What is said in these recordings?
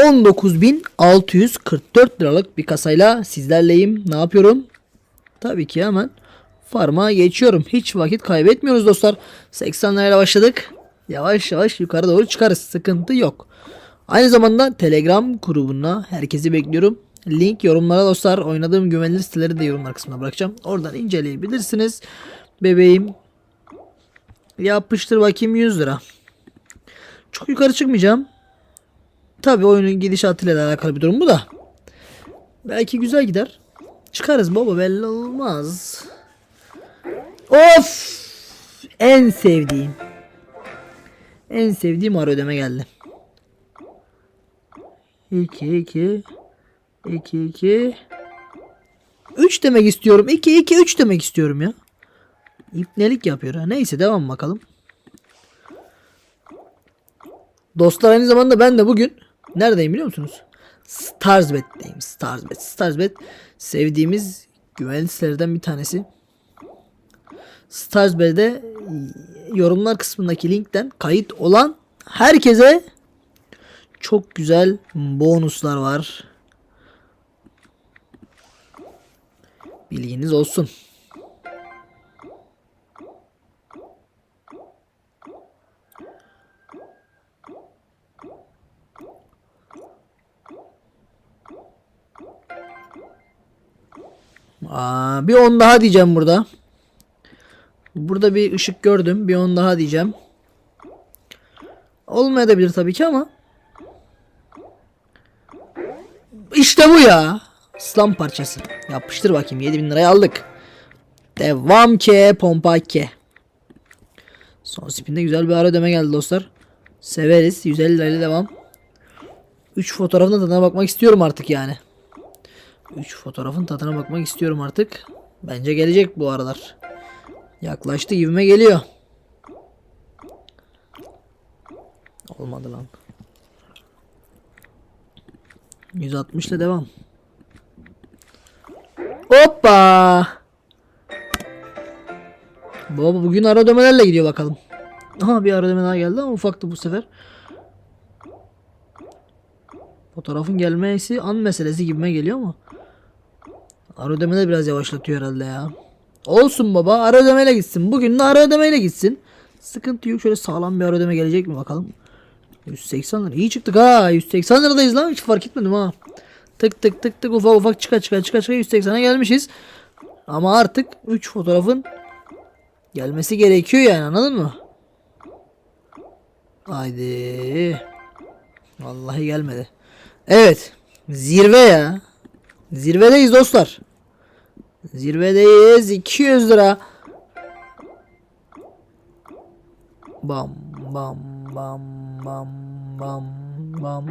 19.644 liralık bir kasayla sizlerleyim. Ne yapıyorum? Tabii ki hemen farma geçiyorum. Hiç vakit kaybetmiyoruz dostlar. 80 lirayla başladık. Yavaş yavaş yukarı doğru çıkarız. Sıkıntı yok. Aynı zamanda Telegram grubuna herkesi bekliyorum. Link yorumlara dostlar. Oynadığım güvenilir siteleri de yorumlar kısmına bırakacağım. Oradan inceleyebilirsiniz. Bebeğim. Yapıştır bakayım 100 lira. Çok yukarı çıkmayacağım. Tabi oyunun gidişatıyla da alakalı bir durum bu da. Belki güzel gider. Çıkarız baba belli olmaz. Of! En sevdiğim. En sevdiğim ara ödeme geldi. 2 2 2 2 3 demek istiyorum. 2 2 3 demek istiyorum ya. İpnelik yapıyor ha. Neyse devam bakalım. Dostlar aynı zamanda ben de bugün neredeyim biliyor musunuz? Starsbet'teyim. Starsbet. Starsbet sevdiğimiz güvenli sitelerden bir tanesi. Starsbet'de yorumlar kısmındaki linkten kayıt olan herkese çok güzel bonuslar var. Bilginiz olsun. Aa, bir 10 daha diyeceğim burada. Burada bir ışık gördüm. Bir 10 daha diyeceğim. Olmayabilir tabii ki ama. İşte bu ya. İslam parçası. Yapıştır bakayım. 7000 liraya aldık. Devam ke pompa ke. Son spinde güzel bir ara ödeme geldi dostlar. Severiz. 150 lirayla devam. 3 fotoğrafına tadına bakmak istiyorum artık yani. 3 fotoğrafın tadına bakmak istiyorum artık. Bence gelecek bu aralar. Yaklaştı gibime geliyor. Olmadı lan. 160 ile devam. Hoppa. Baba bugün ara ödemelerle gidiyor bakalım. Aha bir ara ödeme daha geldi ama ufaktı bu sefer. Fotoğrafın gelmesi an meselesi gibime geliyor ama. Ara ödemeler biraz yavaşlatıyor herhalde ya. Olsun baba ara ödemeyle gitsin. Bugün de ara ödemeyle gitsin. Sıkıntı yok. Şöyle sağlam bir ara ödeme gelecek mi bakalım. 180 lira. İyi çıktık ha. 180 liradayız lan. Hiç fark etmedim ha. Tık tık tık tık ufak ufak çıka çıka çıka çıka 180'e gelmişiz. Ama artık 3 fotoğrafın gelmesi gerekiyor yani anladın mı? Haydi. Vallahi gelmedi. Evet. Zirve ya. Zirvedeyiz dostlar. Zirvedeyiz. 200 lira. Bam bam bam bam bam bam.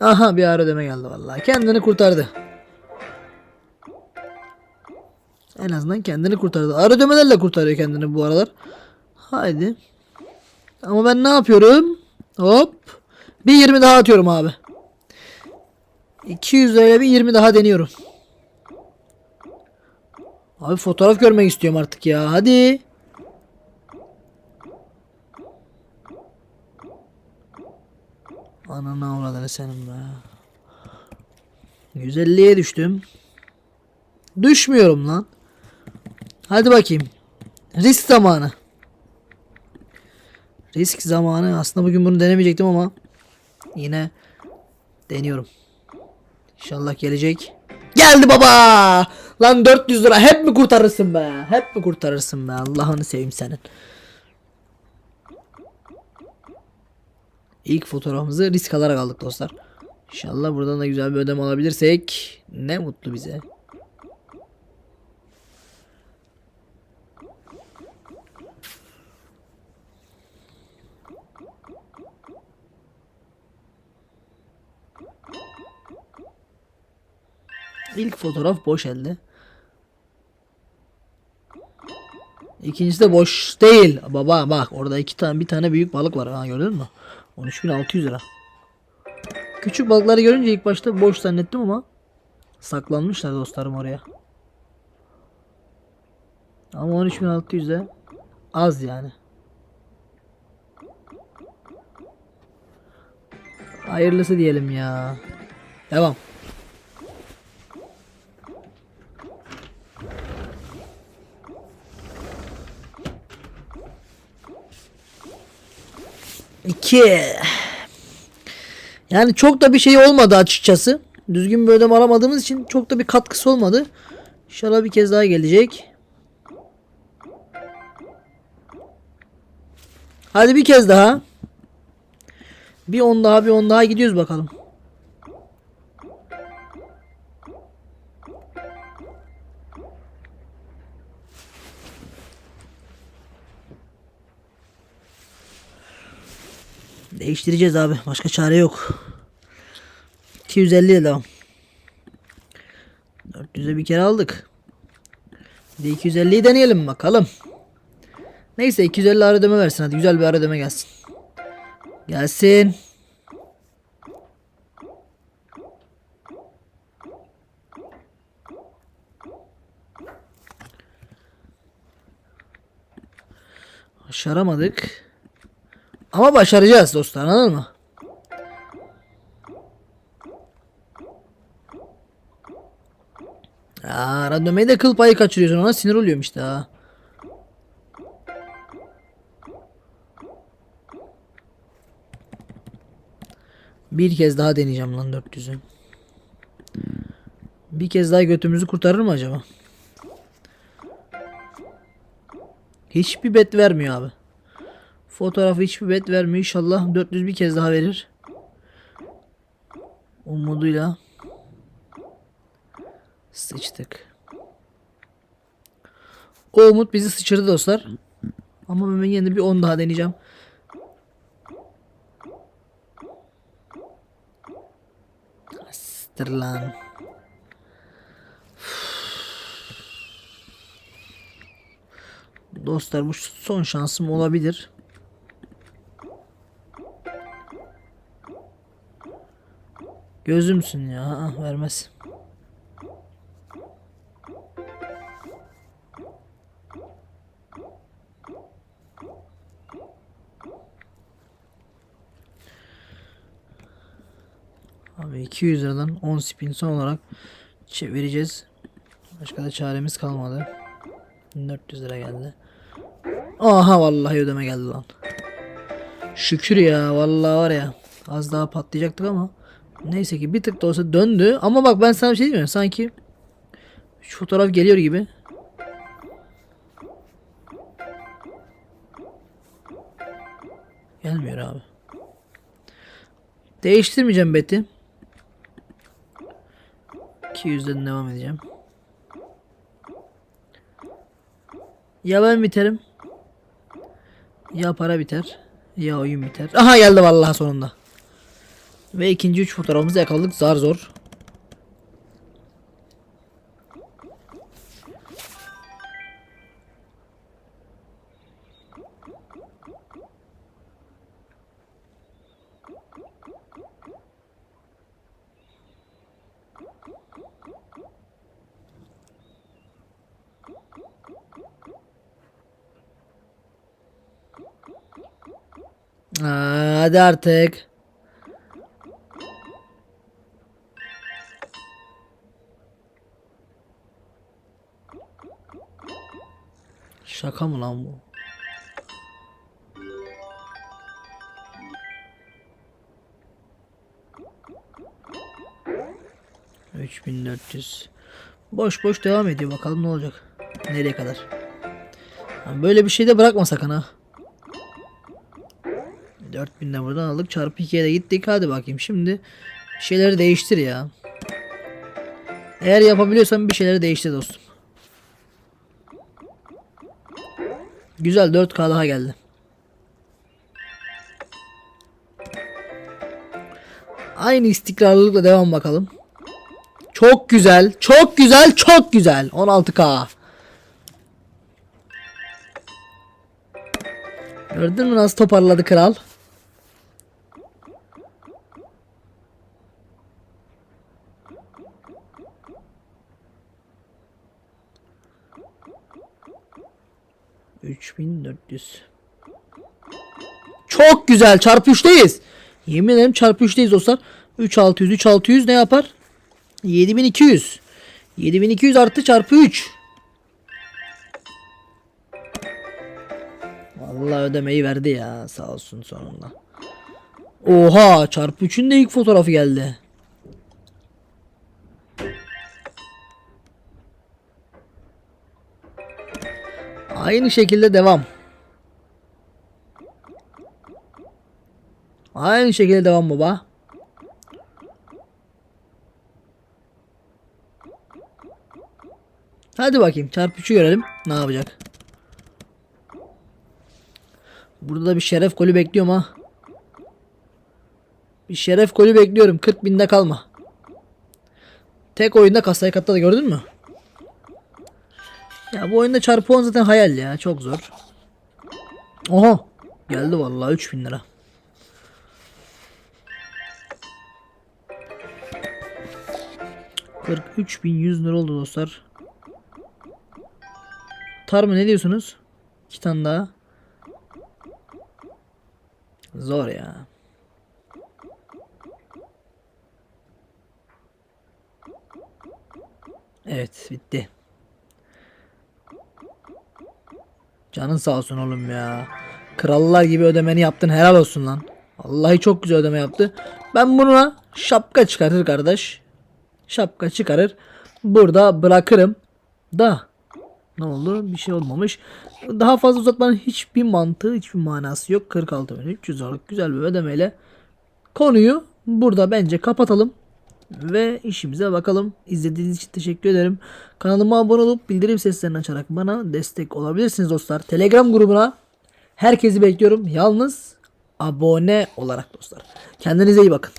Aha bir ara ödeme geldi vallahi. Kendini kurtardı. En azından kendini kurtardı. Ara ödemelerle kurtarıyor kendini bu aralar. Haydi. Ama ben ne yapıyorum? Hop. Bir 20 daha atıyorum abi. 200 liraya bir 20 daha deniyorum. Abi fotoğraf görmek istiyorum artık ya. Hadi. Ananı avradını senin be. 150'ye düştüm. Düşmüyorum lan. Hadi bakayım. Risk zamanı. Risk zamanı. Aslında bugün bunu denemeyecektim ama yine deniyorum. İnşallah gelecek. Geldi baba. Lan 400 lira hep mi kurtarırsın be? Hep mi kurtarırsın be? Allah'ını seveyim senin. İlk fotoğrafımızı risk alarak aldık dostlar. İnşallah buradan da güzel bir ödeme alabilirsek ne mutlu bize. İlk fotoğraf boş elde. İkincisi de boş değil. Baba bak orada iki tane bir tane büyük balık var. Ha gördün mü? 13.600 lira. Küçük balıkları görünce ilk başta boş zannettim ama saklanmışlar dostlarım oraya. Ama 13.600 de az yani. Hayırlısı diyelim ya. Devam. İki. Yani çok da bir şey olmadı açıkçası. Düzgün bir ödeme alamadığımız için çok da bir katkısı olmadı. İnşallah bir kez daha gelecek. Hadi bir kez daha. Bir on daha bir on daha gidiyoruz bakalım. Değiştireceğiz abi. Başka çare yok. 250 ile devam. 400'e bir kere aldık. Bir de 250'yi deneyelim bakalım. Neyse 250 ara ödeme versin hadi. Güzel bir ara ödeme gelsin. Gelsin. Başaramadık. Ama başaracağız dostlar anladın mı? Aa, randomayı da kıl payı kaçırıyorsun ona sinir oluyorum işte ha. Bir kez daha deneyeceğim lan 400'ü. Bir kez daha götümüzü kurtarır mı acaba? Hiçbir bet vermiyor abi. Fotoğrafı hiçbir bet vermiyor. İnşallah 400 bir kez daha verir. Umuduyla sıçtık. O umut bizi sıçırdı dostlar. Ama ben yine bir 10 daha deneyeceğim. Siktir lan. Dostlar bu son şansım olabilir. Gözümsün ya. Aa, vermez. Abi 200 liradan 10 spin son olarak çevireceğiz. Başka da çaremiz kalmadı. 400 lira geldi. Aha vallahi ödeme geldi lan. Şükür ya vallahi var ya. Az daha patlayacaktık ama. Neyse ki bir tık da olsa döndü. Ama bak ben sana bir şey diyeyim mi? Sanki şu fotoğraf geliyor gibi. Gelmiyor abi. Değiştirmeyeceğim beti. 200'den devam edeceğim. Ya ben biterim. Ya para biter. Ya oyun biter. Aha geldi vallahi sonunda. Ve ikinci üç fotoğrafımızı yakaladık zar zor. Hadi artık. Şaka mı lan bu? Üç bin dört yüz. Boş boş devam ediyor bakalım ne olacak. Nereye kadar? Ha, Böyle bir şey de bırakma sakın ha. 4000 de buradan aldık. Çarpı 2'ye de gittik. Hadi bakayım şimdi şeyleri değiştir ya. Eğer yapabiliyorsan bir şeyleri değiştir dostum. Güzel 4K daha geldi. Aynı istikrarlılıkla devam bakalım. Çok güzel. Çok güzel. Çok güzel. 16K. Gördün mü nasıl toparladı kral? Üç bin dört yüz. Çok güzel. Çarpı üçteyiz. Yemin ederim çarpı 3'teyiz dostlar. 3600 3600 ne yapar? 7200. 7200 artı çarpı 3. Vallahi ödemeyi verdi ya sağ olsun sonunda. Oha çarpı 3'ün de ilk fotoğrafı geldi. Aynı şekilde devam. Aynı şekilde devam baba. Hadi bakayım çarpı 3'ü görelim. Ne yapacak? Burada da bir şeref golü bekliyorum ha. Bir şeref golü bekliyorum. 40 binde kalma. Tek oyunda kasayı katladı gördün mü? Ya bu oyunda çarpı 10 zaten hayal ya. Çok zor. Oha. Geldi vallahi 3000 lira. Üç bin yüz lira oldu dostlar. Tar mı ne diyorsunuz? İki tane daha. Zor ya. Evet bitti. Canın sağ olsun oğlum ya. Krallar gibi ödemeni yaptın helal olsun lan. Vallahi çok güzel ödeme yaptı. Ben buna şapka çıkarır kardeş. Şapka çıkarır. Burada bırakırım. Da ne oldu? Bir şey olmamış. Daha fazla uzatmanın hiçbir mantığı, hiçbir manası yok. 46 bin 300 liralık güzel bir ödemeyle konuyu burada bence kapatalım ve işimize bakalım. İzlediğiniz için teşekkür ederim. Kanalıma abone olup bildirim seslerini açarak bana destek olabilirsiniz dostlar. Telegram grubuna herkesi bekliyorum. Yalnız abone olarak dostlar. Kendinize iyi bakın.